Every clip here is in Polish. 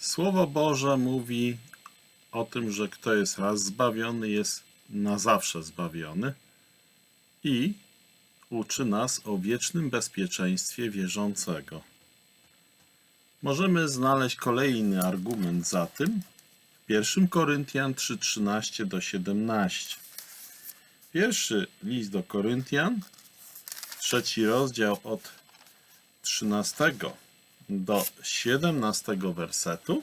Słowo Boże mówi o tym, że kto jest raz zbawiony, jest na zawsze zbawiony i uczy nas o wiecznym bezpieczeństwie wierzącego. Możemy znaleźć kolejny argument za tym w 1 Koryntian 3:13 do 17. Pierwszy list do Koryntian, trzeci rozdział od 13 do 17 wersetu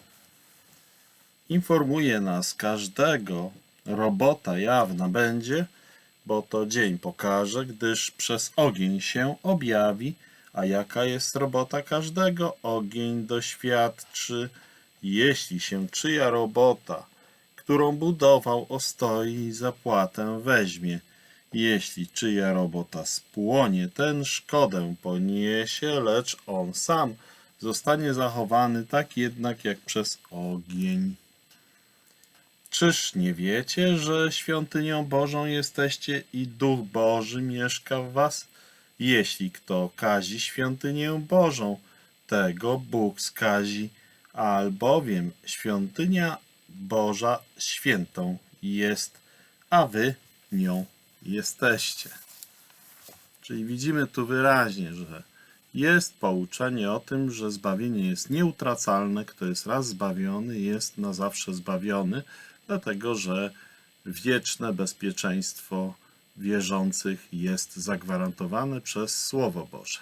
informuje nas każdego robota jawna będzie, bo to dzień pokaże, gdyż przez ogień się objawi, a jaka jest robota każdego, ogień doświadczy. Jeśli się czyja robota, którą budował, ostoi, zapłatę weźmie. Jeśli czyja robota spłonie, ten szkodę poniesie, lecz on sam zostanie zachowany tak jednak jak przez ogień. Czyż nie wiecie, że świątynią Bożą jesteście i Duch Boży mieszka w was? Jeśli kto kazi świątynię Bożą, tego Bóg skazi, albowiem świątynia Boża świętą jest, a wy nią jesteście. Czyli widzimy tu wyraźnie, że jest pouczenie o tym, że zbawienie jest nieutracalne. Kto jest raz zbawiony, jest na zawsze zbawiony, dlatego że wieczne bezpieczeństwo wierzących jest zagwarantowane przez Słowo Boże.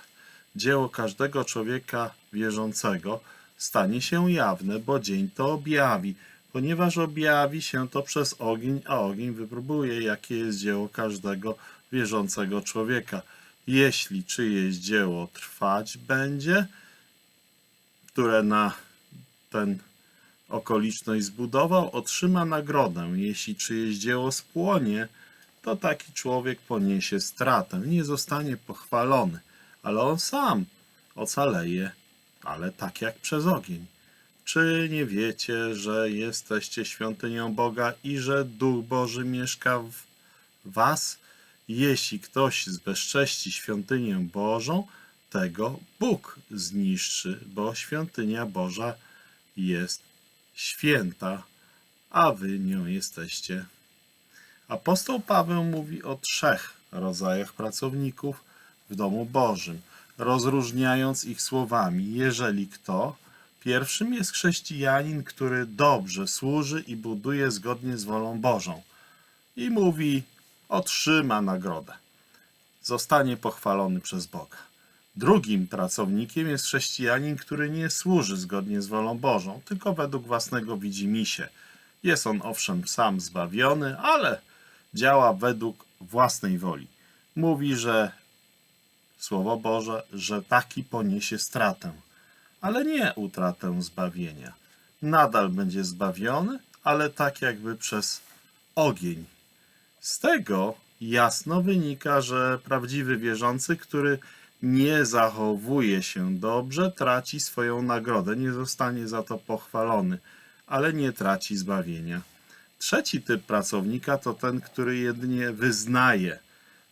Dzieło każdego człowieka wierzącego stanie się jawne, bo dzień to objawi, ponieważ objawi się to przez ogień, a ogień wypróbuje, jakie jest dzieło każdego wierzącego człowieka. Jeśli czyjeś dzieło trwać będzie, które na ten okoliczność zbudował, otrzyma nagrodę. Jeśli czyjeś dzieło spłonie, to taki człowiek poniesie stratę, nie zostanie pochwalony, ale on sam ocaleje, ale tak jak przez ogień. Czy nie wiecie, że jesteście świątynią Boga i że Duch Boży mieszka w was? Jeśli ktoś zbezcześci świątynię Bożą, tego Bóg zniszczy, bo świątynia Boża jest święta, a wy nią jesteście. Apostoł Paweł mówi o trzech rodzajach pracowników w domu Bożym, rozróżniając ich słowami: jeżeli kto, pierwszym jest chrześcijanin, który dobrze służy i buduje zgodnie z wolą Bożą. I mówi: otrzyma nagrodę. Zostanie pochwalony przez Boga. Drugim pracownikiem jest chrześcijanin, który nie służy zgodnie z wolą Bożą, tylko według własnego widzimisię. Jest on owszem sam zbawiony, ale działa według własnej woli. Mówi, że Słowo Boże, że taki poniesie stratę, ale nie utratę zbawienia. Nadal będzie zbawiony, ale tak jakby przez ogień. Z tego jasno wynika, że prawdziwy wierzący, który nie zachowuje się dobrze, traci swoją nagrodę, nie zostanie za to pochwalony, ale nie traci zbawienia. Trzeci typ pracownika to ten, który jedynie wyznaje,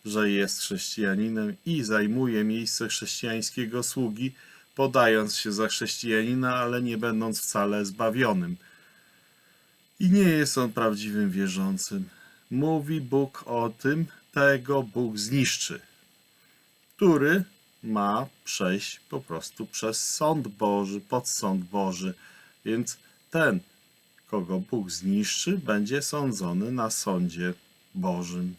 że jest chrześcijaninem i zajmuje miejsce chrześcijańskiego sługi, podając się za chrześcijanina, ale nie będąc wcale zbawionym. I nie jest on prawdziwym wierzącym. Mówi Bóg o tym, tego Bóg zniszczy, który ma przejść po prostu przez sąd Boży, pod sąd Boży. Więc ten, kogo Bóg zniszczy, będzie sądzony na sądzie Bożym.